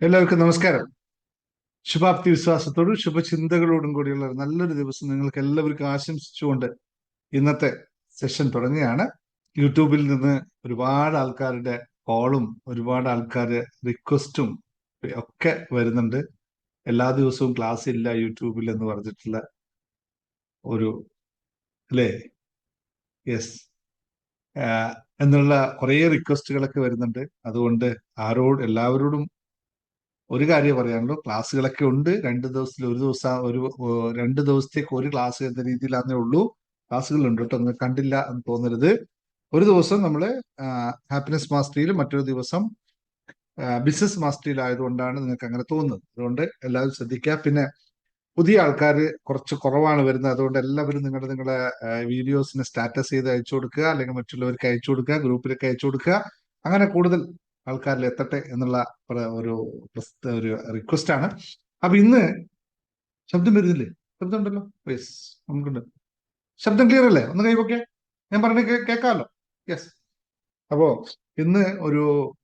എല്ലാവർക്കും നമസ്കാരം. ശുഭാപ്തി വിശ്വാസത്തോടും ശുഭചിന്തകളോടും കൂടിയുള്ള നല്ലൊരു ദിവസം നിങ്ങൾക്ക് എല്ലാവർക്കും ആശംസിച്ചുകൊണ്ട് ഇന്നത്തെ സെഷൻ തുടങ്ങുകയാണ്. യൂട്യൂബിൽ നിന്ന് ഒരുപാട് ആൾക്കാരുടെ കോളും ഒരുപാട് ആൾക്കാർ റിക്വസ്റ്റും ഒക്കെ വരുന്നുണ്ട്. എല്ലാ ദിവസവും ക്ലാസ് ഇല്ല യൂട്യൂബിൽ എന്ന് പറഞ്ഞിട്ടുള്ള ഒരു അല്ലേ? യെസ് എന്നുള്ള കുറേ റിക്വസ്റ്റുകളൊക്കെ വരുന്നുണ്ട്. അതുകൊണ്ട് ആരോട് എല്ലാവരോടും ഒരു കാര്യം പറയാനുള്ളൂ ക്ലാസ്സുകളൊക്കെ ഉണ്ട്. രണ്ട് ദിവസത്തിൽ ഒരു ദിവസം ഒരു രണ്ട് ദിവസത്തേക്ക് ഒരു ക്ലാസ് എന്ന രീതിയിലാന്നേ ഉള്ളൂ. ക്ലാസ്സുകളുണ്ട് കേട്ടോ നിങ്ങൾ കണ്ടില്ല എന്ന് തോന്നരുത്. ഒരു ദിവസം നമ്മൾ ഹാപ്പിനെസ് മാസ്റ്ററിയിൽ മറ്റൊരു ദിവസം ബിസിനസ് മാസ്റ്ററിയിലായതുകൊണ്ടാണ് നിങ്ങൾക്ക് അങ്ങനെ തോന്നുന്നത്. അതുകൊണ്ട് എല്ലാവരും ശ്രദ്ധിക്കുക. പിന്നെ പുതിയ ആൾക്കാർ കുറച്ച് കുറവാണ് വരുന്നത്. അതുകൊണ്ട് എല്ലാവരും നിങ്ങളുടെ നിങ്ങളുടെ വീഡിയോസിന് സ്റ്റാറ്റസ് ചെയ്ത് അയച്ചു കൊടുക്കുക. അല്ലെങ്കിൽ മറ്റുള്ളവർക്ക് അയച്ചു കൊടുക്കുക ഗ്രൂപ്പിലൊക്കെ അയച്ചു കൊടുക്കുക. അങ്ങനെ കൂടുതൽ ആൾക്കാരിൽ എത്തട്ടെ എന്നുള്ള ഒരു- ഒരു റിക്വസ്റ്റ് ആണ്. അപ്പൊ ഇന്ന് ശബ്ദം വരുന്നില്ലേ? ശബ്ദം ഉണ്ടല്ലോ? യെസ് നമുക്കുണ്ട്. ശബ്ദം ക്ലിയർ അല്ലേ? ഒന്ന് കൈവൊക്കെ ഞാൻ പറഞ്ഞ കേൾക്കാമല്ലോ യെസ് അപ്പോ ഇന്ന് ഒരു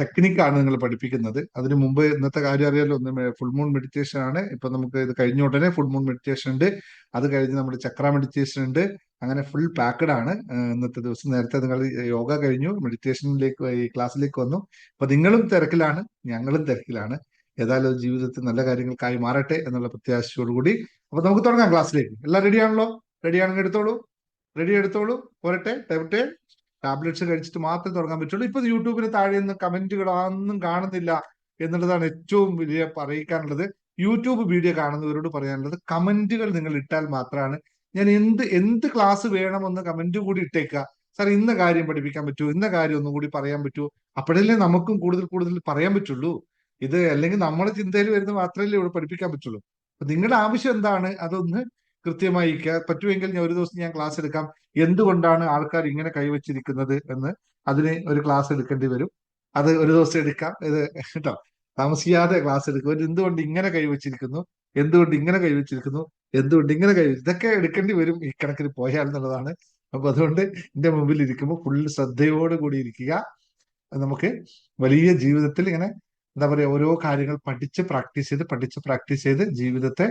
ടെക്നിക്കാണ് നിങ്ങൾ പഠിപ്പിക്കുന്നത്. അതിനു മുമ്പ് ഇന്നത്തെ കാര്യം അറിയാലോ. ഒന്ന് ഫുൾ മൂൺ മെഡിറ്റേഷൻ ആണ്. ഇപ്പൊ നമുക്ക് ഇത് കഴിഞ്ഞ ഉടനെ ഫുൾ മൂൺ മെഡിറ്റേഷൻ ഉണ്ട്. അത് കഴിഞ്ഞ് നമ്മുടെ ചക്ര മെഡിറ്റേഷൻ ഉണ്ട്. അങ്ങനെ ഫുൾ പാക്കഡ് ആണ്. ഇന്നത്തെ ദിവസം. നേരത്തെ നിങ്ങൾ യോഗ കഴിഞ്ഞു മെഡിറ്റേഷനിലേക്ക് ഈ ക്ലാസ്സിലേക്ക് വന്നു. അപ്പൊ നിങ്ങളും തിരക്കിലാണ് ഞങ്ങളും തിരക്കിലാണ്. ഏതായാലും ജീവിതത്തിൽ നല്ല കാര്യങ്ങൾക്കായി മാറട്ടെ എന്നുള്ള പ്രത്യാശയോടുകൂടി. അപ്പൊ നമുക്ക് തുടങ്ങാം ക്ലാസ്സിലേക്ക് എല്ലാം റെഡി ആണല്ലോ? റെഡി ആണെങ്കിൽ എടുത്തോളൂ. റെഡി എടുത്തോളൂ. പോരട്ടെ ടൈപട്ടെ ടാബ്ലറ്റ്സ് കഴിച്ചിട്ട് മാത്രമേ തുടങ്ങാൻ പറ്റുള്ളൂ. ഇപ്പൊ യൂട്യൂബിന് താഴെ നിന്ന് കമന്റുകളൊന്നും കാണുന്നില്ല എന്നുള്ളതാണ് ഏറ്റവും വലിയ പറയിക്കാനുള്ളത് യൂട്യൂബ് വീഡിയോ കാണുന്നവരോട് പറയാനുള്ളത് കമന്റുകൾ നിങ്ങൾ ഇട്ടാൽ മാത്രമാണ് ഞാൻ എന്ത് എന്ത് ക്ലാസ് വേണമെന്ന് കമന്റ് കൂടി ഇട്ടേക്കുക സാർ ഇന്ന കാര്യം പഠിപ്പിക്കാൻ പറ്റൂ ഇന്ന കാര്യം ഒന്നും കൂടി പറയാൻ പറ്റൂ. അപ്പോഴല്ലേ നമുക്കും കൂടുതൽ കൂടുതൽ പറയാൻ പറ്റുള്ളൂ. ഇത് അല്ലെങ്കിൽ നമ്മുടെ ചിന്തയിൽ വരുന്ന മാത്രമല്ലേ ഇവിടെ പഠിപ്പിക്കാൻ പറ്റുള്ളൂ. അപ്പൊ നിങ്ങളുടെ ആവശ്യം എന്താണ്? അതൊന്ന് കൃത്യമായി പറ്റുമെങ്കിൽ ഞാൻ ഒരു ദിവസം ഞാൻ ക്ലാസ് എടുക്കാം. എന്തുകൊണ്ടാണ് ആൾക്കാർ ഇങ്ങനെ കൈവച്ചിരിക്കുന്നത് എന്ന് അതിന് ഒരു ക്ലാസ് എടുക്കേണ്ടി വരും. അത് ഒരു ദിവസം എടുക്കാം. ഇത് കേട്ടോ. താമസിയാതെ ക്ലാസ് എടുക്കും എന്തുകൊണ്ട് ഇങ്ങനെ കൈവച്ചിരിക്കുന്നു? എന്തുകൊണ്ട് ഇങ്ങനെ കൈവച്ചിരിക്കുന്നു? എന്തുകൊണ്ട് ഇങ്ങനെ കഴിയും ഇതൊക്കെ എടുക്കേണ്ടി വരും ഈ കണക്കിന് പോയാൽ എന്നുള്ളതാണ്. അപ്പൊ അതുകൊണ്ട് എന്റെ മുമ്പിൽ ഇരിക്കുമ്പോൾ ഫുൾ ശ്രദ്ധയോട് കൂടി ഇരിക്കുക. നമുക്ക് വലിയ ജീവിതത്തിൽ ഇങ്ങനെ എന്താ പറയുക ഓരോ കാര്യങ്ങൾ പഠിച്ച് പ്രാക്ടീസ് ചെയ്ത് പഠിച്ച് പ്രാക്ടീസ് ചെയ്ത് ജീവിതത്തെ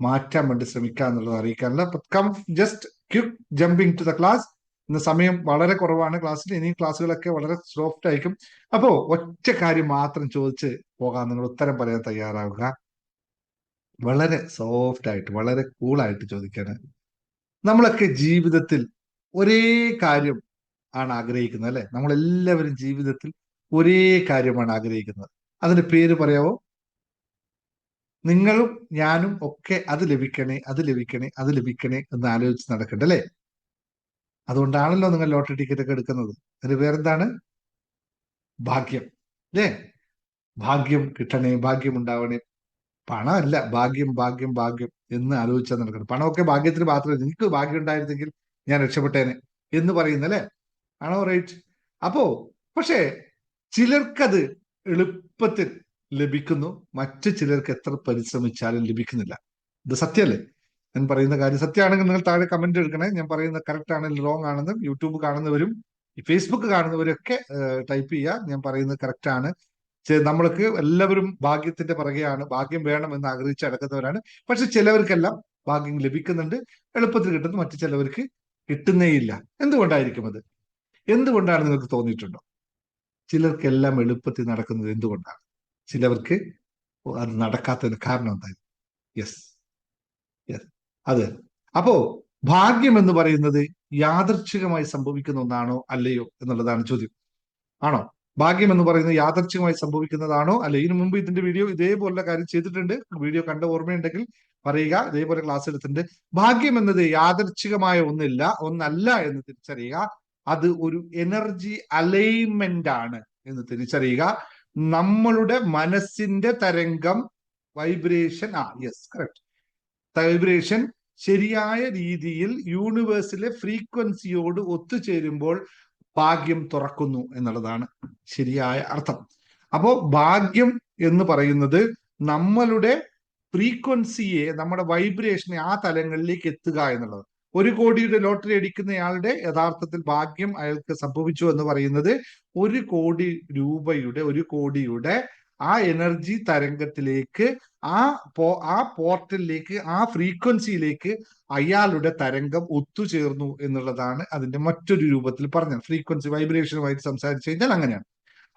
മാറ്റാൻ വേണ്ടി ശ്രമിക്കുക എന്നുള്ളത് അറിയിക്കാനുള്ള come just quick jumping to the class ഇന്ന് സമയം വളരെ കുറവാണ് ക്ലാസ്സിൽ. ഇനി ക്ലാസ്സുകളൊക്കെ വളരെ സോഫ്റ്റ് ആയിരിക്കും. അപ്പോൾ ഒറ്റ കാര്യം മാത്രം ചോദിച്ച് പോകാൻ നിങ്ങൾ ഉത്തരം പറയാൻ തയ്യാറാവുക. വളരെ സോഫ്റ്റ് ആയിട്ട് വളരെ കൂളായിട്ട് ചോദിക്കാണ്. നമ്മളൊക്കെ ജീവിതത്തിൽ ഒരേ കാര്യം ആണ് ആഗ്രഹിക്കുന്നത് അല്ലെ? നമ്മളെല്ലാവരും ജീവിതത്തിൽ ഒരേ കാര്യമാണ് ആഗ്രഹിക്കുന്നത്. അതിന്റെ പേര് പറയാവോ? നിങ്ങളും ഞാനും ഒക്കെ അത് ലഭിക്കണേ അത് ലഭിക്കണേ അത് ലഭിക്കണേ എന്ന് ആലോചിച്ച് നടക്കണ്ട അല്ലേ? അതുകൊണ്ടാണല്ലോ നിങ്ങൾ ലോട്ടറി ടിക്കറ്റ് ഒക്കെ എടുക്കുന്നത്. അതിന്റെ പേരെന്താണ്? ഭാഗ്യം അല്ലേ? ഭാഗ്യം കിട്ടണേ ഭാഗ്യം ഉണ്ടാവണേ. പണമല്ല ഭാഗ്യം ഭാഗ്യം ഭാഗ്യം എന്ന് ആലോചിച്ചാൽ നടക്കണം പണമൊക്കെ ഭാഗ്യത്തിന് മാത്രമേ നിങ്ങൾക്ക് ഭാഗ്യം ഉണ്ടായിരുന്നെങ്കിൽ ഞാൻ രക്ഷപ്പെട്ടേനെ എന്ന് പറയുന്നല്ലേ? ആണോ റൈറ്റ് അപ്പോ പക്ഷേ ചിലർക്കത് എളുപ്പത്തിൽ ലഭിക്കുന്നു. മറ്റു ചിലർക്ക് എത്ര പരിശ്രമിച്ചാലും ലഭിക്കുന്നില്ല. ഇത് സത്യമല്ലേ? ഞാൻ പറയുന്ന കാര്യം സത്യമാണെങ്കിൽ നിങ്ങൾ താഴെ കമന്റ് എടുക്കണേ. ഞാൻ പറയുന്ന കറക്റ്റ് ആണെങ്കിൽ റോങ് ആണെന്നും യൂട്യൂബ് കാണുന്നവരും ഫേസ്ബുക്ക് കാണുന്നവരൊക്കെ ടൈപ്പ് ചെയ്യുക. ഞാൻ പറയുന്നത് കറക്റ്റ് ആണ്. നമ്മൾക്ക് എല്ലാവരും ഭാഗ്യത്തിന്റെ പിറകെയാണ് ഭാഗ്യം വേണം എന്ന് ആഗ്രഹിച്ച് അടക്കുന്നവരാണ് പക്ഷെ ചിലവർക്കെല്ലാം ഭാഗ്യം ലഭിക്കുന്നുണ്ട്. എളുപ്പത്തിൽ കിട്ടുന്നു മറ്റു ചിലവർക്ക് കിട്ടുന്നേയില്ല. എന്തുകൊണ്ടായിരിക്കും അത്? എന്തുകൊണ്ടാണ് നിങ്ങൾക്ക് തോന്നിയിട്ടുണ്ടോ? ചിലർക്കെല്ലാം എളുപ്പത്തിൽ നടക്കുന്നത് എന്തുകൊണ്ടാണ്? ചിലവർക്ക് അത് നടക്കാത്തതിന് കാരണം എന്തായിരുന്നു യെസ് യെസ് അത്. അപ്പോ ഭാഗ്യം എന്ന് പറയുന്നത് യാദർച്ഛികമായി സംഭവിക്കുന്ന ഒന്നാണോ അല്ലയോ എന്നുള്ളതാണ് ചോദ്യം. ആണോ? ഭാഗ്യം എന്ന് പറയുന്നത് യാദർച്ഛികമായി സംഭവിക്കുന്നതാണോ? അല്ലെ ഇതിനു മുമ്പ് ഇതിന്റെ വീഡിയോ ഇതേപോലുള്ള കാര്യം ചെയ്തിട്ടുണ്ട്. വീഡിയോ കണ്ട ഓർമ്മയുണ്ടെങ്കിൽ പറയുക. ഇതേപോലെ ക്ലാസ് എടുത്തിട്ടുണ്ട്. ഭാഗ്യം എന്നത് യാദർച്ഛികമായ ഒന്നില്ല ഒന്നല്ല എന്ന് തിരിച്ചറിയുക. അത് ഒരു എനർജി അലൈൻമെന്റ് ആണ് എന്ന് തിരിച്ചറിയുക. നമ്മളുടെ മനസ്സിന്റെ തരംഗം വൈബ്രേഷൻ ആ യെസ് കറക്റ്റ് വൈബ്രേഷൻ ശരിയായ രീതിയിൽ യൂണിവേഴ്സിലെ ഫ്രീക്വൻസിയോട് ഒത്തുചേരുമ്പോൾ ഭാഗ്യം തുറക്കുന്നു എന്നുള്ളതാണ് ശരിയായ അർത്ഥം. അപ്പോൾ ഭാഗ്യം എന്ന് പറയുന്നത് നമ്മളുടെ ഫ്രീക്വൻസിയെ നമ്മുടെ വൈബ്രേഷനെ ആ തലങ്ങളിലേക്ക് എത്തുക എന്നുള്ളത്. ഒരു കോടിയുടെ ലോട്ടറി അടിക്കുന്നയാളുടെ യഥാർത്ഥത്തിൽ ഭാഗ്യം അയാൾക്ക് സംഭവിച്ചു എന്ന് പറയുന്നത് ഒരു കോടി രൂപയുടെ ഒരു കോടിയുടെ ആ എനർജി തരംഗത്തിലേക്ക് ആ പോ ആ പോർട്ടലിലേക്ക് ആ ഫ്രീക്വൻസിയിലേക്ക് അയാളുടെ തരംഗം ഒത്തുചേർന്നു എന്നുള്ളതാണ് അതിന്റെ മറ്റൊരു രൂപത്തിൽ പറഞ്ഞത്. ഫ്രീക്വൻസി വൈബ്രേഷനുമായിട്ട് സംസാരിച്ചു കഴിഞ്ഞാൽ അങ്ങനെയാണ്.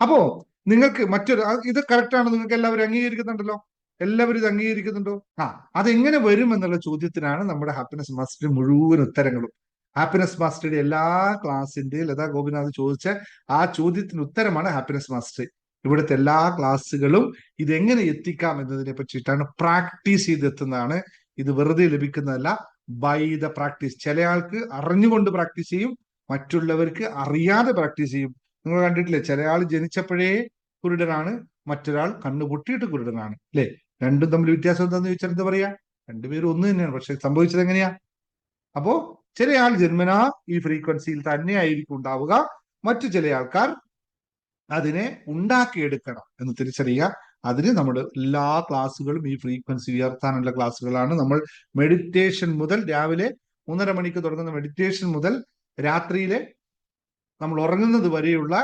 അപ്പോ നിങ്ങൾക്ക് മറ്റൊരു ഇത് കറക്റ്റ് ആണ് നിങ്ങൾക്ക് എല്ലാവരും അംഗീകരിക്കുന്നുണ്ടല്ലോ? എല്ലാവരും ഇത് അംഗീകരിക്കുന്നുണ്ടോ? ആ അതെങ്ങനെ വരും എന്നുള്ള ചോദ്യത്തിനാണ് നമ്മുടെ ഹാപ്പിനെസ് മാസ്റ്റർ മുഴുവൻ ഉത്തരങ്ങളും. ഹാപ്പിനെസ് മാസ്റ്ററുടെ എല്ലാ ക്ലാസിന്റെയും ലതാ ഗോപിനാഥ് ചോദിച്ച ആ ചോദ്യത്തിന് ഉത്തരമാണ് ഹാപ്പിനെസ് മാസ്റ്റർ ഇവിടുത്തെ എല്ലാ ക്ലാസ്സുകളും ഇതെങ്ങനെ എത്തിക്കാം എന്നതിനെ പറ്റിയിട്ടാണ് പ്രാക്ടീസ് ചെയ്തെത്തുന്നതാണ്. ഇത് വെറുതെ ലഭിക്കുന്നതല്ല ബൈ ദ പ്രാക്ടീസ് ചില ആൾക്ക് അറിഞ്ഞുകൊണ്ട് പ്രാക്ടീസ് ചെയ്യും മറ്റുള്ളവർക്ക് അറിയാതെ പ്രാക്ടീസ് ചെയ്യും. നിങ്ങൾ കണ്ടിട്ടില്ലേ? ചില ആൾ ജനിച്ചപ്പോഴേ കുരുടനാണ് മറ്റൊരാൾ കണ്ണുപൊട്ടിയിട്ട് കുരുടനാണ്. അല്ലേ? രണ്ടും തമ്മിൽ വ്യത്യാസം എന്താന്ന് ചോദിച്ചാൽ എന്താ പറയാ? രണ്ടുപേരും ഒന്ന് തന്നെയാണ് പക്ഷെ സംഭവിച്ചത് എങ്ങനെയാ? അപ്പോ ചില ആൾ ജന്മനാ ഈ ഫ്രീക്വൻസിയിൽ തന്നെ ആയിരിക്കും ഉണ്ടാവുക. മറ്റു ചില ആൾക്കാർ അതിനെ ഉണ്ടാക്കിയെടുക്കണം എന്ന് തിരിച്ചറിയുക. അതിന് നമ്മുടെ എല്ലാ ക്ലാസ്സുകളും ഈ ഫ്രീക്വൻസി ഉയർത്താനുള്ള ക്ലാസ്സുകളാണ്. നമ്മൾ മെഡിറ്റേഷൻ മുതൽ രാവിലെ മൂന്നര മണിക്ക് തുടങ്ങുന്ന മെഡിറ്റേഷൻ മുതൽ രാത്രിയിലെ നമ്മൾ ഉറങ്ങുന്നത് വരെയുള്ള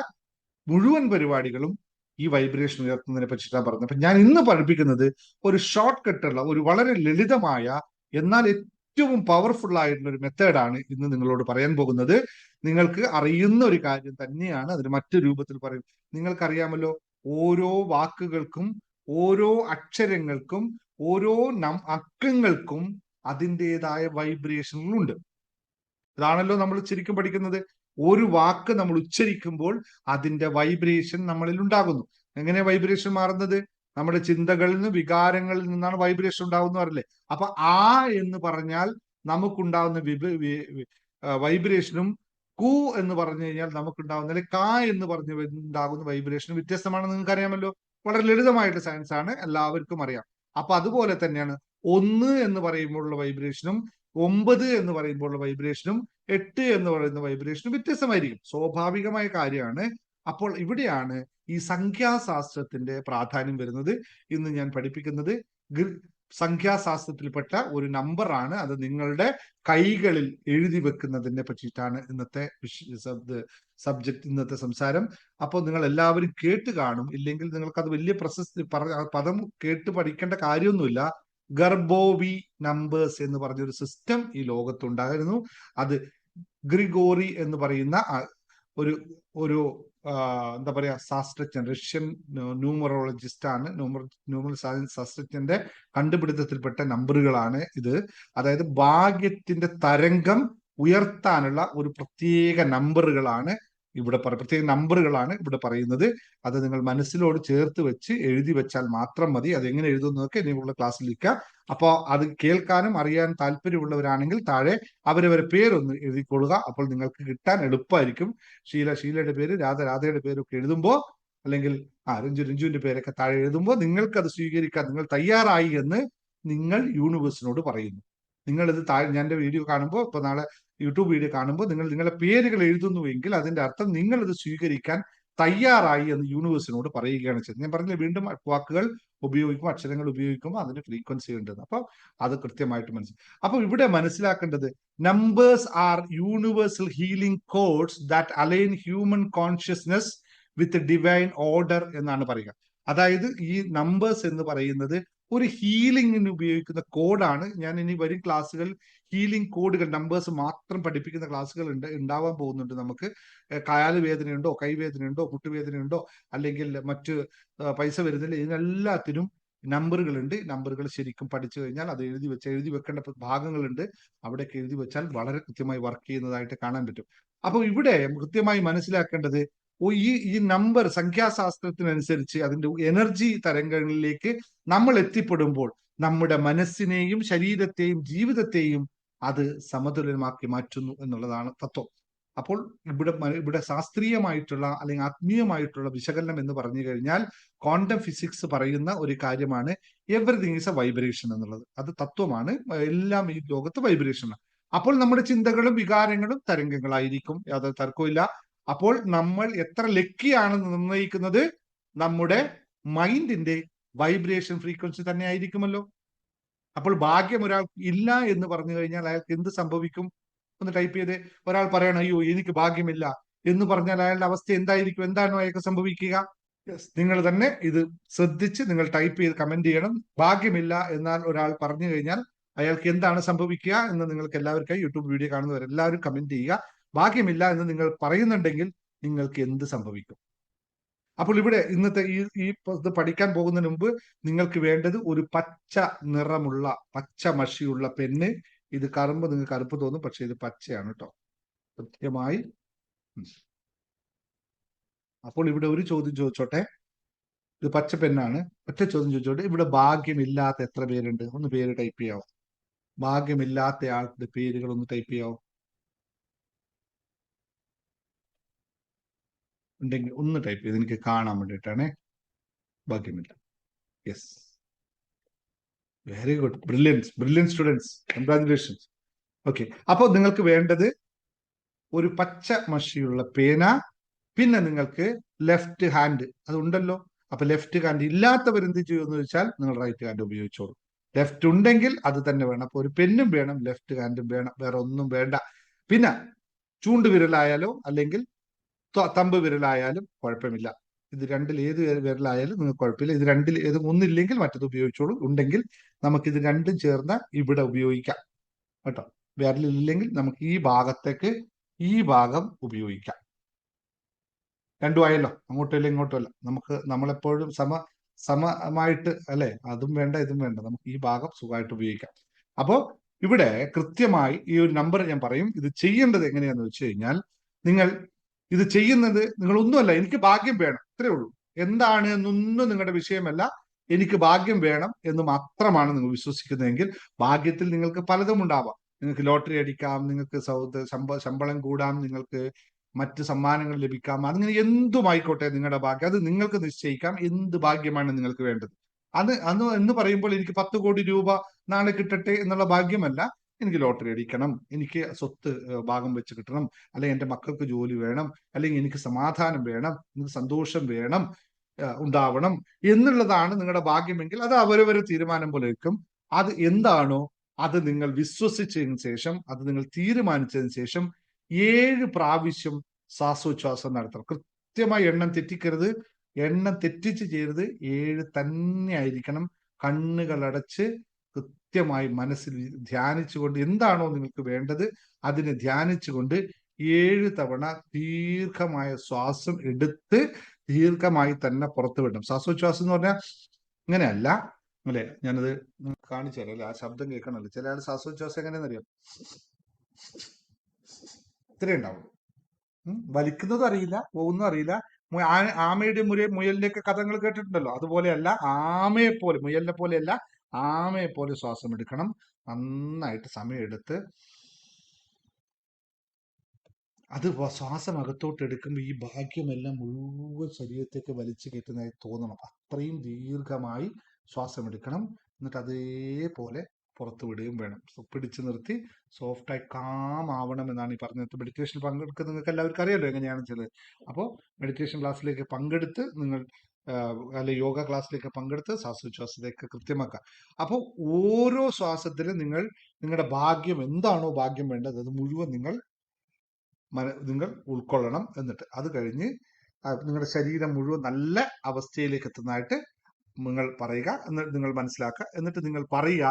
മുഴുവൻ പരിപാടികളും ഈ വൈബ്രേഷൻ ഉയർത്തുന്നതിനെ പറ്റിയിട്ടാണ് പറഞ്ഞത്. അപ്പൊ ഞാൻ ഇന്ന് പഠിപ്പിക്കുന്നത് ഒരു ഷോർട്ട് കട്ടുള്ള ഒരു വളരെ ലളിതമായ എന്നാൽ ഏറ്റവും പവർഫുൾ ആയിട്ടുള്ള ഒരു മെത്തേഡാണ് ഇന്ന് നിങ്ങളോട് പറയാൻ പോകുന്നത്. നിങ്ങൾക്ക് അറിയുന്ന ഒരു കാര്യം തന്നെയാണ് അതിന് മറ്റു രൂപത്തിൽ പറയും. നിങ്ങൾക്കറിയാമല്ലോ ഓരോ വാക്കുകൾക്കും ഓരോ അക്ഷരങ്ങൾക്കും ഓരോ നം അക്കങ്ങൾക്കും അതിന്റെതായ വൈബ്രേഷനുകളുണ്ട് അതാണല്ലോ നമ്മൾ ശരിക്കും പഠിക്കുന്നത്. ഒരു വാക്ക് നമ്മൾ ഉച്ചരിക്കുമ്പോൾ അതിന്റെ വൈബ്രേഷൻ നമ്മളിൽ ഉണ്ടാകുന്നു. എങ്ങനെ വൈബ്രേഷൻ മാറുന്നത്? നമ്മുടെ ചിന്തകളിൽ നിന്ന് വികാരങ്ങളിൽ നിന്നാണ് വൈബ്രേഷൻ ഉണ്ടാവുന്ന പറയില്ലേ അപ്പൊ ആ എന്ന് പറഞ്ഞാൽ നമുക്കുണ്ടാവുന്ന വൈബ്രേഷനും കു എന്ന് പറഞ്ഞു കഴിഞ്ഞാൽ നമുക്കുണ്ടാവുന്ന അല്ലെങ്കിൽ കാ എന്ന് പറഞ്ഞു ഉണ്ടാകുന്ന വൈബ്രേഷനും വ്യത്യസ്തമാണെന്ന് നിങ്ങൾക്ക് അറിയാമല്ലോ? വളരെ ലളിതമായിട്ട് സയൻസ് ആണ് എല്ലാവർക്കും അറിയാം. അപ്പൊ അതുപോലെ തന്നെയാണ് ഒന്ന് എന്ന് പറയുമ്പോഴുള്ള വൈബ്രേഷനും ഒമ്പത് എന്ന് പറയുമ്പോഴുള്ള വൈബ്രേഷനും എട്ട് എന്ന് പറയുന്ന വൈബ്രേഷനും വ്യത്യസ്തമായിരിക്കും. സ്വാഭാവികമായ കാര്യമാണ് അപ്പോൾ ഇവിടെയാണ് ഈ സംഖ്യാശാസ്ത്രത്തിന്റെ പ്രാധാന്യം വരുന്നത് ഇന്ന് ഞാൻ പഠിപ്പിക്കുന്നത്. സംഖ്യാശാസ്ത്രത്തിൽപ്പെട്ട ഒരു നമ്പറാണ് അത് നിങ്ങളുടെ കൈകളിൽ എഴുതി വെക്കുന്നതിനെ പറ്റിയിട്ടാണ് ഇന്നത്തെ സബ്ജക്ട് ഇന്നത്തെ സംസാരം. അപ്പോൾ നിങ്ങൾ എല്ലാവരും കേട്ട് കാണും. ഇല്ലെങ്കിൽ നിങ്ങൾക്ക് അത് വലിയ പ്രശസ്തി പദം കേട്ട് പഠിക്കേണ്ട കാര്യമൊന്നുമില്ല. ഗർബോവി നമ്പേഴ്സ് എന്ന് പറഞ്ഞൊരു സിസ്റ്റം ഈ ലോകത്തുണ്ടായിരുന്നു. അത് ഗ്രിഗോറി എന്ന് പറയുന്ന ഒരു ഒരു എന്താ പറയാ ശാസ്ത്രജ്ഞൻ റഷ്യൻ ന്യൂമറോളജിസ്റ്റ് ആണ് ന്യൂമർ സയൻസ് ശാസ്ത്രജ്ഞന്റെ കണ്ടുപിടുത്തത്തിൽപ്പെട്ട നമ്പറുകളാണ് ഇത്. അതായത് ഭാഗ്യത്തിന്റെ തരംഗം ഉയർത്താനുള്ള ഒരു പ്രത്യേക നമ്പറുകളാണ് ഇവിടെ പറ പ്രത്യേക നമ്പറുകളാണ് ഇവിടെ പറയുന്നത്. അത് നിങ്ങൾ മനസ്സിലോട് ചേർത്ത് വെച്ച് എഴുതി വെച്ചാൽ മാത്രം മതി. അത് എങ്ങനെ എഴുതുന്നതൊക്കെ ഇനിയുള്ള ക്ലാസ്സിലിരിക്കുക അപ്പോൾ അത് കേൾക്കാനും അറിയാൻ താല്പര്യമുള്ളവരാണെങ്കിൽ താഴെ അവരവരെ പേരൊന്ന് എഴുതിക്കൊള്ളുക. അപ്പോൾ നിങ്ങൾക്ക് കിട്ടാൻ എളുപ്പമായിരിക്കും. ഷീല ഷീലയുടെ പേര് രാധ രാധയുടെ പേരൊക്കെ എഴുതുമ്പോൾ അല്ലെങ്കിൽ ആ രഞ്ജു രഞ്ജുവിന്റെ പേരൊക്കെ താഴെ എഴുതുമ്പോൾ നിങ്ങൾക്ക് അത് സ്വീകരിക്കാൻ നിങ്ങൾ തയ്യാറായി എന്ന് നിങ്ങൾ യൂണിവേഴ്സിനോട് പറയുന്നു. നിങ്ങൾ ഇത് താഴെ ഞാൻ വീഡിയോ കാണുമ്പോൾ ഇപ്പൊ നാളെ യൂട്യൂബ് വീഡിയോ കാണുമ്പോൾ നിങ്ങൾ നിങ്ങളുടെ പേരുകൾ എഴുതുന്നുവെങ്കിൽ അതിന്റെ അർത്ഥം നിങ്ങൾ സ്വീകരിക്കാൻ തയ്യാറായി എന്ന് യൂണിവേഴ്സിനോട് പറയുകയാണ് ചെയ്തത്. ഞാൻ പറഞ്ഞില്ല വീണ്ടും വാക്കുകൾ ഉപയോഗിക്കും അക്ഷരങ്ങൾ ഉപയോഗിക്കുമ്പോൾ അതിന് ഫ്രീക്വൻസി ഉണ്ട് അപ്പൊ അത് കൃത്യമായിട്ട് മനസ്സിലാക്കും അപ്പൊ ഇവിടെ മനസ്സിലാക്കേണ്ടത് numbers are universal healing codes that align human consciousness with divine order എന്നാണ് പറയുക. അതായത് ഈ നമ്പേഴ്സ് എന്ന് പറയുന്നത് ഒരു ഹീലിംഗിന് ഉപയോഗിക്കുന്ന കോഡാണ് ഞാൻ ഇനി വരും ക്ലാസ്സുകൾ ഹീലിംഗ് കോഡുകൾ നമ്പേഴ്സ് മാത്രം പഠിപ്പിക്കുന്ന ക്ലാസ്സുകൾ ഉണ്ട് ഉണ്ടാവാൻ പോകുന്നുണ്ട് നമുക്ക്. കായാൽ വേദനയുണ്ടോ കൈവേദനയുണ്ടോ മുട്ടുവേദനയുണ്ടോ അല്ലെങ്കിൽ മറ്റ് പൈസ വരുന്നില്ല ഇതിനെല്ലാത്തിനും നമ്പറുകളുണ്ട് നമ്പറുകൾ ശരിക്കും പഠിച്ചു കഴിഞ്ഞാൽ അത് എഴുതി വെച്ച് എഴുതി വെക്കേണ്ട ഭാഗങ്ങളുണ്ട്. അവിടെയൊക്കെ എഴുതി വെച്ചാൽ വളരെ കൃത്യമായി വർക്ക് ചെയ്യുന്നതായിട്ട് കാണാൻ പറ്റും. അപ്പോൾ ഇവിടെ കൃത്യമായി മനസ്സിലാക്കേണ്ടത് ഈ ഈ നമ്പർ സംഖ്യാശാസ്ത്രത്തിനനുസരിച്ച് അതിന്റെ എനർജി തരംഗങ്ങളിലേക്ക് നമ്മൾ എത്തിപ്പെടുമ്പോൾ നമ്മുടെ മനസ്സിനെയും ശരീരത്തെയും ജീവിതത്തെയും അത് സമതുലമാക്കി മാറ്റുന്നു എന്നുള്ളതാണ് തത്വം. അപ്പോൾ ഇവിടെ ഇവിടെ ശാസ്ത്രീയമായിട്ടുള്ള അല്ലെങ്കിൽ ആത്മീയമായിട്ടുള്ള വിശകലനം എന്ന് പറഞ്ഞു കഴിഞ്ഞാൽ ക്വാണ്ടം ഫിസിക്സ് പറയുന്ന ഒരു കാര്യമാണ് എവറിഥിങ് ഈസ് എ വൈബ്രേഷൻ എന്നുള്ളത്. അത് തത്വമാണ്. എല്ലാം ഈ ലോകത്ത് വൈബ്രേഷനാണ് അപ്പോൾ നമ്മുടെ ചിന്തകളും വികാരങ്ങളും തരംഗങ്ങളായിരിക്കും. യാതൊരു തർക്കമില്ല. അപ്പോൾ നമ്മൾ എത്ര ലക്കിയാണ് നിർണയിക്കുന്നത് നമ്മുടെ മൈൻഡിന്റെ വൈബ്രേഷൻ ഫ്രീക്വൻസി തന്നെ ആയിരിക്കുമല്ലോ അപ്പോൾ ഭാഗ്യം ഒരാൾ ഇല്ല എന്ന് പറഞ്ഞു കഴിഞ്ഞാൽ അയാൾക്ക് എന്ത് സംഭവിക്കും? ഒന്ന് ടൈപ്പ് ചെയ്ത്. ഒരാൾ പറയണം അയ്യോ എനിക്ക് ഭാഗ്യമില്ല. എന്ന് പറഞ്ഞാൽ അയാളുടെ അവസ്ഥ എന്തായിരിക്കും? എന്താണോ അയാൾക്ക് സംഭവിക്കുക? നിങ്ങൾ തന്നെ ഇത് ശ്രദ്ധിച്ച് നിങ്ങൾ ടൈപ്പ് ചെയ്ത് കമന്റ് ചെയ്യണം. ഭാഗ്യമില്ല എന്നാൽ ഒരാൾ പറഞ്ഞു കഴിഞ്ഞാൽ അയാൾക്ക് എന്താണ് സംഭവിക്കുക എന്ന് നിങ്ങൾക്ക് എല്ലാവർക്കും യൂട്യൂബ് വീഡിയോ കാണുന്നവർ എല്ലാവരും കമന്റ് ചെയ്യുക. ഭാഗ്യമില്ല എന്ന് നിങ്ങൾ പറയുന്നുണ്ടെങ്കിൽ നിങ്ങൾക്ക് എന്ത് സംഭവിക്കും? അപ്പോൾ ഇവിടെ ഇന്നത്തെ ഈ ഈ ഇത് പഠിക്കാൻ പോകുന്നതിന് മുമ്പ് നിങ്ങൾക്ക് വേണ്ടത് ഒരു പച്ച നിറമുള്ള പച്ച മഷിയുള്ള പെണ്ണ് ഇത് കറുമ്പ് നിങ്ങൾക്ക് കറുപ്പ് തോന്നും പക്ഷെ ഇത് പച്ചയാണ് കേട്ടോ കൃത്യമായി. അപ്പോൾ ഇവിടെ ഒരു ചോദ്യം ചോദിച്ചോട്ടെ? ഇത് പച്ച പെണ്ണാണ്. ഒറ്റ ചോദ്യം ചോദിച്ചോട്ടെ? ഇവിടെ ഭാഗ്യമില്ലാത്ത എത്ര പേരുണ്ട്? ഒന്ന് പേര് ടൈപ്പ് ചെയ്യാവോ? ഭാഗ്യമില്ലാത്ത ആളുടെ പേരുകൾ ഒന്ന് ടൈപ്പ് ചെയ്യാവോ? ഉണ്ടെങ്കിൽ ഒന്ന് ടൈപ്പ് ചെയ്ത് എനിക്ക് കാണാൻ വേണ്ടിയിട്ടാണേ ഭാഗ്യമില്ല. Yes very good brilliance brilliant students congratulations okay അപ്പോൾ നിങ്ങൾക്ക് വേണ്ടത് ഒരു പച്ച മഷിയുള്ള പേന പിന്നെ നിങ്ങൾക്ക് ലെഫ്റ്റ് ഹാൻഡ് അത് ഉണ്ടല്ലോ അപ്പൊ ലെഫ്റ്റ് ഹാൻഡ് ഇല്ലാത്തവർ എന്ത് ചെയ്യുമെന്ന് വെച്ചാൽ നിങ്ങൾ റൈറ്റ് ഹാൻഡ് ഉപയോഗിച്ചോളൂ. ലെഫ്റ്റ് ഉണ്ടെങ്കിൽ അത് തന്നെ വേണം. അപ്പൊ ഒരു പെന്നും വേണം ലെഫ്റ്റ് ഹാൻഡും വേണം. വേറെ ഒന്നും വേണ്ട. പിന്നെ ചൂണ്ടുവിരലായാലോ അല്ലെങ്കിൽ തമ്പ് വിരലായാലും കുഴപ്പമില്ല. ഇത് രണ്ടിൽ ഏത് വിര- വിരലായാലും നിങ്ങൾക്ക് കുഴപ്പമില്ല. ഇത് രണ്ടിൽ ഏത് ഒന്നില്ലെങ്കിൽ മറ്റത് ഉപയോഗിച്ചോളൂ. ഉണ്ടെങ്കിൽ നമുക്ക് ഇത് രണ്ടും ചേർന്ന് ഇവിടെ ഉപയോഗിക്കാം. കേട്ടോ? വിരലില്ലെങ്കിൽ നമുക്ക് ഈ ഭാഗത്തേക്ക് ഈ ഭാഗം ഉപയോഗിക്കാം. രണ്ടുമായല്ലോ അങ്ങോട്ടും ഇങ്ങോട്ടും അല്ല. നമുക്ക് നമ്മളെപ്പോഴും സമ സമമായിട്ട് അല്ലെ? അതും വേണ്ട ഇതും വേണ്ട. നമുക്ക് ഈ ഭാഗം സുഖമായിട്ട് ഉപയോഗിക്കാം. അപ്പോ ഇവിടെ കൃത്യമായി ഈ ഒരു നമ്പർ ഞാൻ പറയും. ഇത് ചെയ്യേണ്ടത് എങ്ങനെയാന്ന് വെച്ച് കഴിഞ്ഞാൽ നിങ്ങൾ ഇത് ചെയ്യുന്നത് നിങ്ങൾ ഒന്നുമല്ല എനിക്ക് ഭാഗ്യം വേണം ഇത്രേ ഉള്ളൂ. എന്താണ് എന്നൊന്നും നിങ്ങളുടെ വിഷയമല്ല. എനിക്ക് ഭാഗ്യം വേണം എന്ന് മാത്രമാണ് നിങ്ങൾ വിശ്വസിക്കുന്നതെങ്കിൽ ഭാഗ്യത്തിൽ നിങ്ങൾക്ക് പലതും ഉണ്ടാവാം. നിങ്ങൾക്ക് ലോട്ടറി അടിക്കാം നിങ്ങൾക്ക് ശമ്പളം കൂടാം നിങ്ങൾക്ക് മറ്റ് സമ്മാനങ്ങൾ ലഭിക്കാം. അങ്ങനെ എന്തുമായിക്കോട്ടെ നിങ്ങളുടെ ഭാഗ്യം. അത് നിങ്ങൾക്ക് നിശ്ചയിക്കാം. എന്ത് ഭാഗ്യമാണ് നിങ്ങൾക്ക് വേണ്ടത്? അത് അന്ന് എന്ന് പറയുമ്പോൾ എനിക്ക് പത്ത് കോടി രൂപ നാളെ കിട്ടട്ടെ എന്നുള്ള ഭാഗ്യമല്ല. എനിക്ക് ലോട്ടറി അടിക്കണം എനിക്ക് സ്വത്ത് ഭാഗം വെച്ച് കിട്ടണം അല്ലെങ്കിൽ എന്റെ മക്കൾക്ക് ജോലി വേണം അല്ലെങ്കിൽ എനിക്ക് സമാധാനം വേണം എനിക്ക് സന്തോഷം വേണം ഉണ്ടാവണം എന്നുള്ളതാണ് നിങ്ങളുടെ ഭാഗ്യമെങ്കിൽ അത് അവരവരെ തീരുമാനം പോലെ വയ്ക്കും അത് എന്താണോ അത് നിങ്ങൾ വിശ്വസിച്ചതിന് ശേഷം അത് നിങ്ങൾ തീരുമാനിച്ചതിന് ശേഷം ഏഴ് പ്രാവശ്യം ശ്വാസോച്ഛ്വാസം നടത്തണം. കൃത്യമായി എണ്ണം തെറ്റിക്കരുത്. എണ്ണം തെറ്റിച്ച് ചെയ്യരുത്. ഏഴ് തന്നെ ആയിരിക്കണം. കണ്ണുകൾ അടച്ച് കൃത്യമായി മനസ്സിൽ ധ്യാനിച്ചുകൊണ്ട് എന്താണോ നിങ്ങൾക്ക് വേണ്ടത് അതിനെ ധ്യാനിച്ചുകൊണ്ട് ഏഴ് തവണ ദീർഘമായ ശ്വാസം എടുത്ത് ദീർഘമായി തന്നെ പുറത്തു വിടണം. ശ്വാസോച്ഛ്വാസം എന്ന് പറഞ്ഞാൽ ഇങ്ങനെയല്ല. അല്ലെ? ഞാനത് കാണിച്ചു തരാം. അല്ലെ? ആ ശബ്ദം കേൾക്കണമല്ലോ. ചില ആൾ ശ്വാസോച്ഛ്വാസം എങ്ങനെയാണെന്നറിയാം? ഇത്രേ ഉണ്ടാവും ഉം. വലിക്കുന്നതും അറിയില്ല പോകുന്നതും അറിയില്ല. ആമയുടെ മുരേ മുയലിന്റെ ഒക്കെ കഥകൾ കേട്ടിട്ടുണ്ടല്ലോ. അതുപോലെയല്ല ആമയെ പോലെ മുയലിനെ പോലെയല്ല ആമയെ പോലെ ശ്വാസം എടുക്കണം. നന്നായിട്ട് സമയമെടുത്ത് അത് ശ്വാസം അകത്തോട്ട് എടുക്കുമ്പോൾ ഈ ഭാഗ്യമെല്ലാം മുഴുവൻ ശരീരത്തേക്ക് വലിച്ചു കയറ്റുന്നതായി തോന്നണം. അത്രയും ദീർഘമായി ശ്വാസം എടുക്കണം എന്നിട്ട് അതേപോലെ പുറത്തു വിടുകയും വേണം. പിടിച്ചു നിർത്തി സോഫ്റ്റായി കാം ആവണം എന്നാണ് ഈ പറഞ്ഞത്. മെഡിറ്റേഷൻ പങ്കെടുക്കുന്ന നിങ്ങൾക്ക് എല്ലാവർക്കും അറിയാലോ എങ്ങനെയാണ് ചെയ്തത്. അപ്പോൾ മെഡിറ്റേഷൻ ക്ലാസ്സിലേക്ക് പങ്കെടുത്ത് നിങ്ങൾ അല്ലെ യോഗ ക്ലാസ്സിലേക്ക് പങ്കെടുത്ത് ശ്വാസോച്ഛ്വാസത്തേക്ക് കൃത്യമാക്കുക അപ്പോൾ ഓരോ ശ്വാസത്തിലും നിങ്ങൾ നിങ്ങളുടെ ഭാഗ്യം എന്താണോ ഭാഗ്യം വേണ്ടത് അത് മുഴുവൻ നിങ്ങൾ നിങ്ങൾ ഉൾക്കൊള്ളണം എന്നിട്ട്. അത് കഴിഞ്ഞ് നിങ്ങളുടെ ശരീരം മുഴുവൻ നല്ല അവസ്ഥയിലേക്ക് എത്തുന്നതായിട്ട് നിങ്ങൾ പറയുക എന്നിട്ട് നിങ്ങൾ മനസ്സിലാക്കുക. എന്നിട്ട് നിങ്ങൾ പറയുക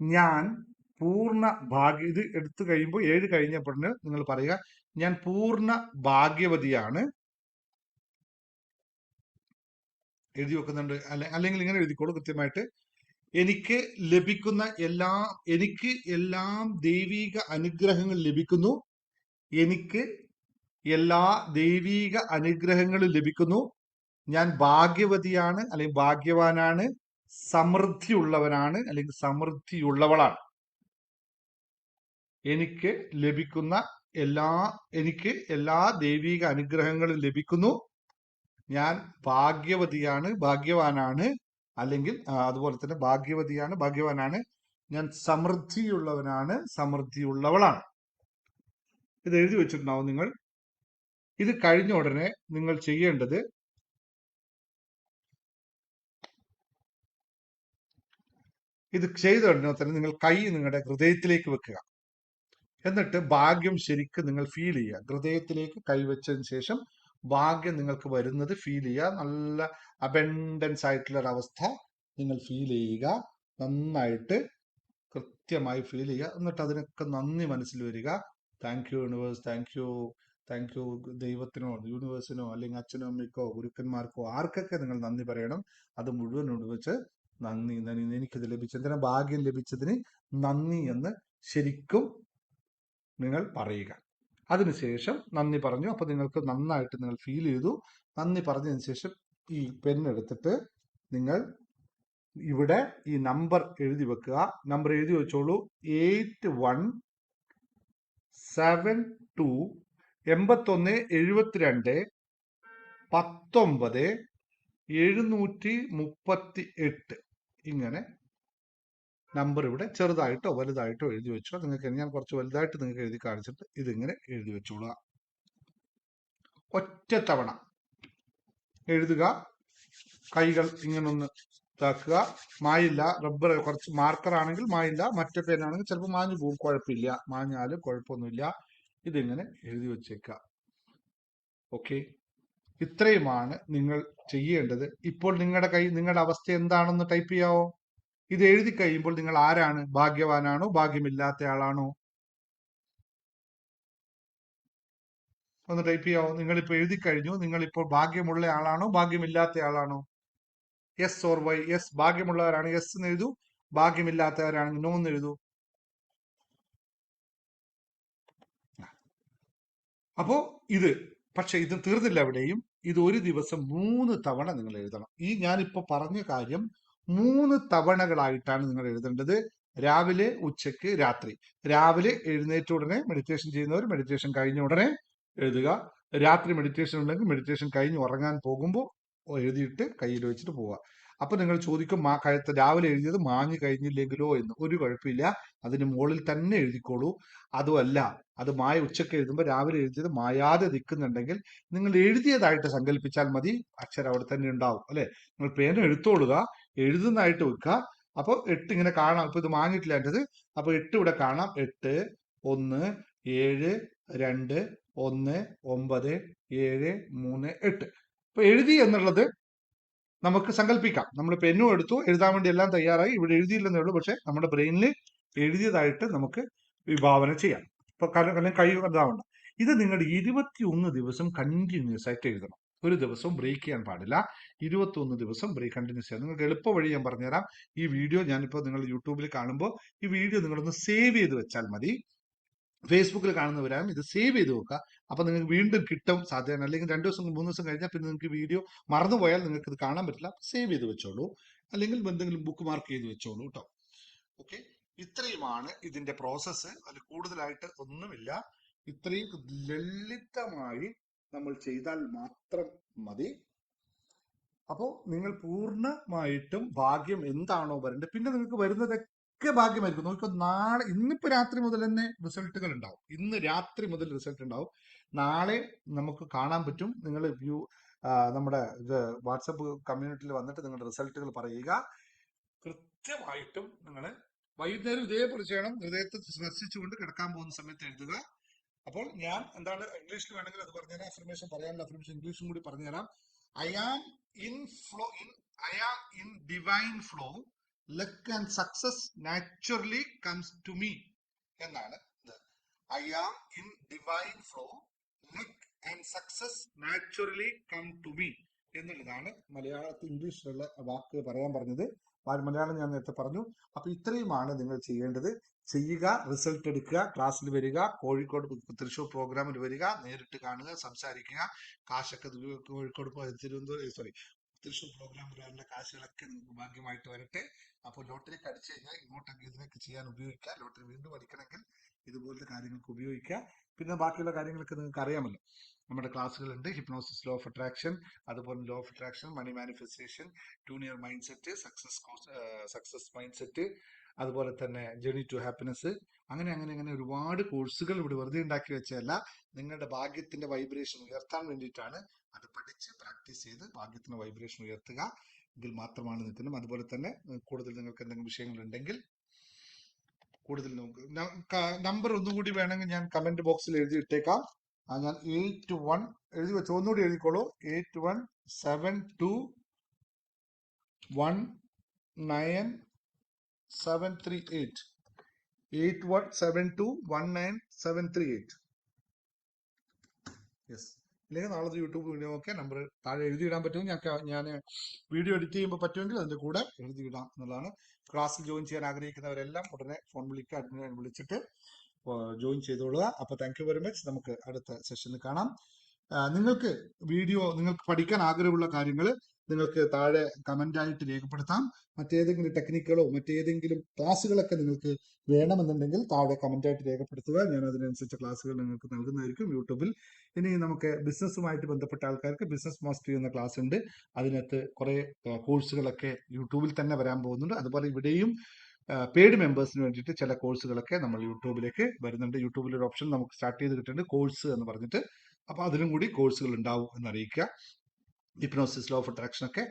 ഞാൻ പൂർണ ഭാഗ്യ ഇത് എടുത്തു കഴിയുമ്പോൾ ഏഴ് കഴിഞ്ഞപ്പോൾ നിങ്ങൾ പറയുക ഞാൻ പൂർണ ഭാഗ്യവതിയാണ്. എഴുതി വെക്കുന്നുണ്ട്. അല്ലെ അല്ലെങ്കിൽ ഇങ്ങനെ എഴുതിക്കോളൂ കൃത്യമായിട്ട്. എനിക്ക് ലഭിക്കുന്ന എല്ലാ എനിക്ക് എല്ലാം ദൈവീക അനുഗ്രഹങ്ങൾ ലഭിക്കുന്നു. എനിക്ക് എല്ലാ ദൈവീക അനുഗ്രഹങ്ങളും ലഭിക്കുന്നു. ഞാൻ ഭാഗ്യവതിയാണ് അല്ലെങ്കിൽ ഭാഗ്യവാനാണ് സമൃദ്ധിയുള്ളവനാണ് അല്ലെങ്കിൽ സമൃദ്ധിയുള്ളവളാണ്. എനിക്ക് ലഭിക്കുന്ന എല്ലാ എനിക്ക് എല്ലാ ദൈവിക അനുഗ്രഹങ്ങളും ലഭിക്കുന്നു. ഞാൻ ഭാഗ്യവതിയാണ് ഭാഗ്യവാനാണ് അല്ലെങ്കിൽ അതുപോലെ തന്നെ ഭാഗ്യവതിയാണ് ഭാഗ്യവാനാണ്. ഞാൻ സമൃദ്ധിയുള്ളവനാണ് സമൃദ്ധിയുള്ളവളാണ്. ഇത് എഴുതി വെച്ചിട്ടുണ്ടാവും നിങ്ങൾ. ഇത് കഴിഞ്ഞ ഉടനെ നിങ്ങൾ ചെയ്യേണ്ടത് ഇത് ചെയ്ത ഉടനെ തന്നെ നിങ്ങൾ കൈ നിങ്ങളുടെ ഹൃദയത്തിലേക്ക് വെക്കുക. എന്നിട്ട് ഭാഗ്യം ശരിക്കും നിങ്ങൾ ഫീൽ ചെയ്യുക. ഹൃദയത്തിലേക്ക് കൈവച്ചതിന് ശേഷം ഭാഗ്യം നിങ്ങൾക്ക് വരുന്നത് ഫീൽ ചെയ്യുക. നല്ല അബൻഡൻസ് ആയിട്ടുള്ള അവസ്ഥ നിങ്ങൾ ഫീൽ ചെയ്യുക. നന്നായിട്ട് കൃത്യമായി ഫീൽ ചെയ്യുക. എന്നിട്ട് അതിനൊക്കെ നന്ദി മനസ്സിൽ വരിക. Thank you universe thank you thank you ദൈവത്തിനോ യൂണിവേഴ്സിനോ അല്ലെങ്കിൽ അച്ഛനോ അമ്മയ്ക്കോ ഗുരുക്കന്മാർക്കോ ആർക്കൊക്കെ നിങ്ങൾ നന്ദി പറയണം. അത് മുഴുവൻ വെച്ച് നന്ദി നന്ദി. എനിക്കിത് ലഭിച്ചതിന് ഭാഗ്യം ലഭിച്ചതിന് നന്ദി എന്ന് ശരിക്കും നിങ്ങൾ പറയുക. അതിനുശേഷം നന്ദി പറഞ്ഞു. അപ്പൊ നിങ്ങൾക്ക് നന്നായിട്ട് നിങ്ങൾ ഫീൽ ചെയ്തു. നന്ദി പറഞ്ഞതിന് ശേഷം ഈ പെൻ എടുത്തിട്ട് നിങ്ങൾ ഇവിടെ ഈ നമ്പർ എഴുതി വെക്കുക. നമ്പർ എഴുതി വെച്ചോളൂ. എയ്റ്റ് വൺ സെവൻ ടു എൺപത്തൊന്ന് എഴുപത്തിരണ്ട് പത്തൊമ്പത് എഴുന്നൂറ്റി മുപ്പത്തി എട്ട് ഇങ്ങനെ നമ്പർ ഇവിടെ ചെറുതായിട്ടോ വലുതായിട്ടോ എഴുതി വെച്ചോ. നിങ്ങൾക്ക് ഞാൻ കുറച്ച് വലുതായിട്ട് നിങ്ങൾക്ക് എഴുതി കാണിച്ചിട്ട് ഇതിങ്ങനെ എഴുതി വെച്ചോളുക. ഒറ്റ തവണ എഴുതുക. കൈകൾ ഇങ്ങനെ ഒന്ന് ഇതാക്കുക. മായില്ല റബ്ബർ കുറച്ച് മാർക്കർ ആണെങ്കിൽ മായില്ല മറ്റേ പേനാണെങ്കിൽ ചിലപ്പോൾ മാഞ്ഞു പോകും കുഴപ്പമില്ല. മാഞ്ഞാലും കുഴപ്പമൊന്നുമില്ല. ഇതിങ്ങനെ എഴുതി വെച്ചേക്കുക ഓക്കെ ഇത്രയുമാണ് നിങ്ങൾ ചെയ്യേണ്ടത്. ഇപ്പോൾ നിങ്ങളുടെ കൈ നിങ്ങളുടെ അവസ്ഥ എന്താണെന്ന് ടൈപ്പ് ചെയ്യാവോ? ഇത് എഴുതി കഴിയുമ്പോൾ നിങ്ങൾ ആരാണ്? ഭാഗ്യവാനാണോ? ഭാഗ്യമില്ലാത്ത ആളാണോ ഒന്ന് ടൈപ്പ് ചെയ്യാവോ? നിങ്ങൾ ഇപ്പോൾ എഴുതി കഴിഞ്ഞു. നിങ്ങൾ ഇപ്പോൾ ഭാഗ്യമുള്ള ആളാണോ? ഭാഗ്യമില്ലാത്ത ആളാണോ എസ് ഓർ വൈ എസ് ഭാഗ്യമുള്ളവരാണ്. എസ് എന്ന് എഴുതൂ. ഭാഗ്യമില്ലാത്തവരാണെങ്കിൽ നോ എന്ന് എഴുതൂ. അപ്പോ ഇത്. പക്ഷെ ഇത് തീർന്നില്ല എവിടെയും ഇത് ഒരു ദിവസം മൂന്ന് തവണ നിങ്ങൾ എഴുതണം. ഈ ഞാനിപ്പോ പറഞ്ഞ കാര്യം മൂന്ന് തവണകളായിട്ടാണ് നിങ്ങൾ എഴുതേണ്ടത്. രാവിലെ ഉച്ചയ്ക്ക് രാത്രി. രാവിലെ എഴുന്നേറ്റ ഉടനെ മെഡിറ്റേഷൻ ചെയ്യുന്നവർ മെഡിറ്റേഷൻ കഴിഞ്ഞ ഉടനെ എഴുതുക. രാത്രി മെഡിറ്റേഷൻ ഉണ്ടെങ്കിൽ മെഡിറ്റേഷൻ കഴിഞ്ഞ് ഉറങ്ങാൻ പോകുമ്പോൾ എഴുതിയിട്ട് കയ്യിൽ വെച്ചിട്ട് പോവുക. അപ്പൊ നിങ്ങൾ ചോദിക്കും മാ കഴുത്ത് രാവിലെ എഴുതിയത് മാഞ്ഞു കഴിഞ്ഞില്ലെങ്കിലോ? എന്ന്. ഒരു കുഴപ്പമില്ല. അതിന് മുകളിൽ തന്നെ എഴുതിക്കോളൂ. അതുമല്ല അത് മായ ഉച്ചയ്ക്ക് എഴുതുമ്പോൾ രാവിലെ എഴുതിയത് മായാതെ നിൽക്കുന്നുണ്ടെങ്കിൽ നിങ്ങൾ എഴുതിയതായിട്ട് സങ്കല്പിച്ചാൽ മതി. അക്ഷരം അവിടെ തന്നെ ഉണ്ടാവും അല്ലെ? നിങ്ങൾ പേന എടുത്തോളുക എഴുതുന്നതായിട്ട് വെക്കുക. അപ്പൊ എട്ട് ഇങ്ങനെ കാണാം. ഇപ്പൊ ഇത് മാഞ്ഞിട്ടില്ല എന്റെത്. അപ്പൊ എട്ട് ഇവിടെ കാണാം. എട്ട് ഒന്ന് ഏഴ് രണ്ട് ഒന്ന് ഒമ്പത് ഏഴ് മൂന്ന് എട്ട്. അപ്പൊ എഴുതി എന്നുള്ളത് നമുക്ക് സങ്കല്പിക്കാം നമ്മൾ പെന്നും എടുത്തു. എഴുതാൻ വേണ്ടി എല്ലാം തയ്യാറായി. ഇവിടെ എഴുതിയില്ലെന്നേ ഉള്ളൂ. പക്ഷെ നമ്മുടെ ബ്രെയിനിൽ എഴുതിയതായിട്ട് നമുക്ക് വിഭാവന ചെയ്യാം. ഇപ്പൊ കാരണം കൈ ഇതാവണ്ട ഇത് നിങ്ങളുടെ ഇരുപത്തിയൊന്ന് ദിവസം കണ്ടിന്യൂസ് ആയിട്ട് എഴുതണം. ഒരു ദിവസവും ബ്രേക്ക് ചെയ്യാൻ പാടില്ല. ഇരുപത്തിയൊന്ന് ദിവസം ബ്രേക്ക് കണ്ടിന്യൂസ് ചെയ്യാം. നിങ്ങൾക്ക് എളുപ്പ വഴി ഞാൻ പറഞ്ഞുതരാം. ഈ വീഡിയോ ഞാനിപ്പോൾ നിങ്ങൾ യൂട്യൂബിൽ കാണുമ്പോൾ ഈ വീഡിയോ നിങ്ങളൊന്ന് സേവ് ചെയ്ത് വെച്ചാൽ മതി. ഫേസ്ബുക്കിൽ കാണുന്നവരാകും ഇത് സേവ് ചെയ്ത് വെക്കുക. അപ്പൊ നിങ്ങൾക്ക് വീണ്ടും കിട്ടും സാധ്യത അല്ലെങ്കിൽ രണ്ട് ദിവസം മൂന്ന് ദിവസം കഴിഞ്ഞാൽ പിന്നെ നിങ്ങൾക്ക് വീഡിയോ മറന്നുപോയാൽ നിങ്ങൾക്ക് ഇത് കാണാൻ പറ്റില്ല. സേവ് ചെയ്ത് വെച്ചോളൂ. അല്ലെങ്കിൽ എന്തെങ്കിലും ബുക്ക് മാർക്ക് ചെയ്ത് വെച്ചോളൂ കേട്ടോ. ഓക്കെ? ഇത്രയുമാണ് ഇതിന്റെ പ്രോസസ്സ്. അതിൽ കൂടുതലായിട്ട് ഒന്നുമില്ല. ഇത്രയും ലളിതമായി നമ്മൾ ചെയ്താൽ മാത്രം മതി. അപ്പോൾ നിങ്ങൾ പൂർണമായിട്ടും ഭാഗ്യം എന്താണോ വരേണ്ടത്. പിന്നെ നിങ്ങൾക്ക് വരുന്നതൊക്കെ ഭാഗ്യമായിരിക്കും. നോക്കിയോ നാളെ ഇന്നിപ്പോ രാത്രി മുതൽ തന്നെ റിസൾട്ടുകൾ ഉണ്ടാവും. ഇന്ന് രാത്രി മുതൽ റിസൾട്ട് ഉണ്ടാവും. നാളെ നമുക്ക് കാണാൻ പറ്റും. നിങ്ങൾ വ്യൂ നമ്മുടെ ഇത് വാട്സപ്പ് കമ്മ്യൂണിറ്റിയിൽ വന്നിട്ട് നിങ്ങളുടെ റിസൾട്ടുകൾ പറയുക. കൃത്യമായിട്ടും നിങ്ങൾ വൈകുന്നേരം ഇതേപോലെ ചെയ്യണം. ഹൃദയത്തെ സ്പർശിച്ചുകൊണ്ട് കിടക്കാൻ പോകുന്ന സമയത്ത് എഴുതുക. അപ്പോൾ ഞാൻ എന്താണ് ഇംഗ്ലീഷിൽ വേണമെങ്കിൽ അത് പറഞ്ഞുതരാം. അഫർമേഷൻ പറയാനുള്ള അഫർമേഷൻ ഇംഗ്ലീഷും കൂടി പറഞ്ഞുതരാം. I am in flow in I am in divine flow luck and success naturally comes to me എന്നാണ് ഇത്. I am in divine flow luck and success naturally come to me എന്നുള്ളതാണ് മലയാളത്തിൽ ഇംഗ്ലീഷിലുള്ള വാക്ക് പറയാൻ പറഞ്ഞത്. മലയാളം ഞാൻ നേരത്തെ പറഞ്ഞു. അപ്പൊ ഇത്രയുമാണ് നിങ്ങൾ ചെയ്യേണ്ടത്. ചെയ്യുക റിസൾട്ട് എടുക്കുക ക്ലാസ്സിൽ വരിക കോഴിക്കോട് തൃശ്ശൂർ പ്രോഗ്രാമിൽ വരിക നേരിട്ട് കാണുക സംസാരിക്കുക. കാശൊക്കെ കോഴിക്കോട് തിരുവനന്തപുരം സോറി തൃശ്ശൂർ പ്രോഗ്രാം വരാനുള്ള കാശുകളൊക്കെ നിങ്ങൾക്ക് ഭാഗ്യമായിട്ട് വരട്ടെ. അപ്പോൾ ലോട്ടറി അടിച്ചു കഴിഞ്ഞാൽ ഇങ്ങോട്ടൊക്കെ ഇതിനൊക്കെ ചെയ്യാൻ ഉപയോഗിക്കുക. ലോട്ടറി വീണ്ടും അടിക്കണമെങ്കിൽ ഇതുപോലത്തെ കാര്യങ്ങൾക്ക് ഉപയോഗിക്കുക. പിന്നെ ബാക്കിയുള്ള കാര്യങ്ങളൊക്കെ നിങ്ങൾക്ക് അറിയാമല്ലോ. നമ്മുടെ ക്ലാസ്സുകളുണ്ട്. ഹിപ്നോസിസ് ലോ ഓഫ് അട്രാക്ഷൻ അതുപോലെ law of attraction money manifestation ടൂണിയർ mindset success success mindset അതുപോലെ തന്നെ ജേണി ടു ഹാപ്പിനെസ് അങ്ങനെ അങ്ങനെ അങ്ങനെ ഒരുപാട് കോഴ്സുകൾ ഇവിടെ വെറുതെ ഉണ്ടാക്കി വെച്ചതല്ല. നിങ്ങളുടെ ഭാഗ്യത്തിന്റെ വൈബ്രേഷൻ ഉയർത്താൻ വേണ്ടിയിട്ടാണ് അത് പഠിച്ച് പ്രാക്ടീസ് ചെയ്ത് ഭാഗ്യത്തിന് വൈബ്രേഷൻ ഉയർത്തുക. എങ്കിൽ മാത്രമാണ് നിൽക്കുന്നത്. അതുപോലെ തന്നെ കൂടുതൽ നിങ്ങൾക്ക് എന്തെങ്കിലും വിഷയങ്ങൾ ഉണ്ടെങ്കിൽ കൂടുതൽ നമുക്ക് നമ്പർ ഒന്നും കൂടി വേണമെങ്കിൽ ഞാൻ കമന്റ് ബോക്സിൽ എഴുതി ഇട്ടേക്കാം. ഞാൻ എയ്റ്റ് വൺ എഴുതി വെച്ചു? ഒന്നുകൂടി എഴുതിക്കോളൂ. Eight one seven two one nine seven three eight eight one seven two one nine seven three eight yes ഇല്ലെങ്കിൽ നാളത്തെ യൂട്യൂബ് വീഡിയോ ഒക്കെ നമ്പർ താഴെ എഴുതിയിടാൻ പറ്റും. ഞാൻ ഞാൻ വീഡിയോ എഡിറ്റ് ചെയ്യുമ്പോൾ പറ്റുമെങ്കിൽ അതിന്റെ കൂടെ എഴുതിയിടാം എന്നുള്ളതാണ്. ക്ലാസ്സിൽ ജോയിൻ ചെയ്യാൻ ആഗ്രഹിക്കുന്നവരെല്ലാം ഉടനെ ഫോൺ വിളിക്കാൻ വിളിച്ചിട്ട് ജോയിൻ ചെയ്തോളുക. അപ്പോൾ താങ്ക് വെരി മച്ച് നമുക്ക് അടുത്ത സെഷനിൽ കാണാം. നിങ്ങൾക്ക് വീഡിയോ നിങ്ങൾക്ക് പഠിക്കാൻ ആഗ്രഹമുള്ള കാര്യങ്ങൾ നിങ്ങൾക്ക് താഴെ കമന്റ് ആയിട്ട് രേഖപ്പെടുത്താം. മറ്റേതെങ്കിലും ടെക്നിക്കുകളോ മറ്റേതെങ്കിലും ക്ലാസ്സുകളൊക്കെ നിങ്ങൾക്ക് വേണമെന്നുണ്ടെങ്കിൽ താഴെ കമന്റ് ആയിട്ട് രേഖപ്പെടുത്തുക. ഞാൻ അതിനനുസരിച്ച് ക്ലാസ്സുകൾ നിങ്ങൾക്ക് നൽകുന്നതായിരിക്കും യൂട്യൂബിൽ ഇനി നമുക്ക് ബിസിനസ്സുമായിട്ട് ബന്ധപ്പെട്ട ആൾക്കാർക്ക് ബിസിനസ് മാസ്റ്ററി എന്ന ക്ലാസ് ഉണ്ട്. അതിനകത്ത് കുറെ കോഴ്സുകളൊക്കെ യൂട്യൂബിൽ തന്നെ വരാൻ പോകുന്നുണ്ട്. അതുപോലെ ഇവിടെയും പെയ്ഡ് മെമ്പേഴ്സിന് വേണ്ടിയിട്ട് ചില കോഴ്സുകളൊക്കെ നമ്മൾ യൂട്യൂബിലേക്ക് വരുന്നുണ്ട്. യൂട്യൂബിൽ ഒരു ഓപ്ഷൻ നമുക്ക് സ്റ്റാർട്ട് ചെയ്ത് കിട്ടുന്നുണ്ട് കോഴ്സ് എന്ന് പറഞ്ഞിട്ട്. അപ്പൊ അതിലും കൂടി കോഴ്സുകൾ ഉണ്ടാവും എന്ന് അറിയിക്കുക ഹിപ്നോസിസ് ലോ ഓഫ് അട്രാക്ഷൻ ഒക്കെ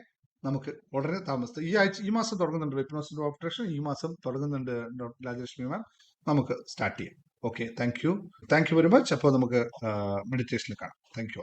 നമുക്ക് വളരെ താമസത്തെ ഈ ആഴ്ച ഈ മാസം തുടങ്ങുന്നുണ്ട് ഹിപ്നോസിസ് ലോ ഓഫ് അട്രാക്ഷൻ ഈ മാസം തുടങ്ങുന്നുണ്ട് ഡോക്ടർ രാജലക്ഷ്മി മാം നമുക്ക് സ്റ്റാർട്ട് ചെയ്യാം. Okay thank you thank you very much അപ്പോൾ നമുക്ക് മെഡിറ്റേഷനിൽ കാണാം. Thank you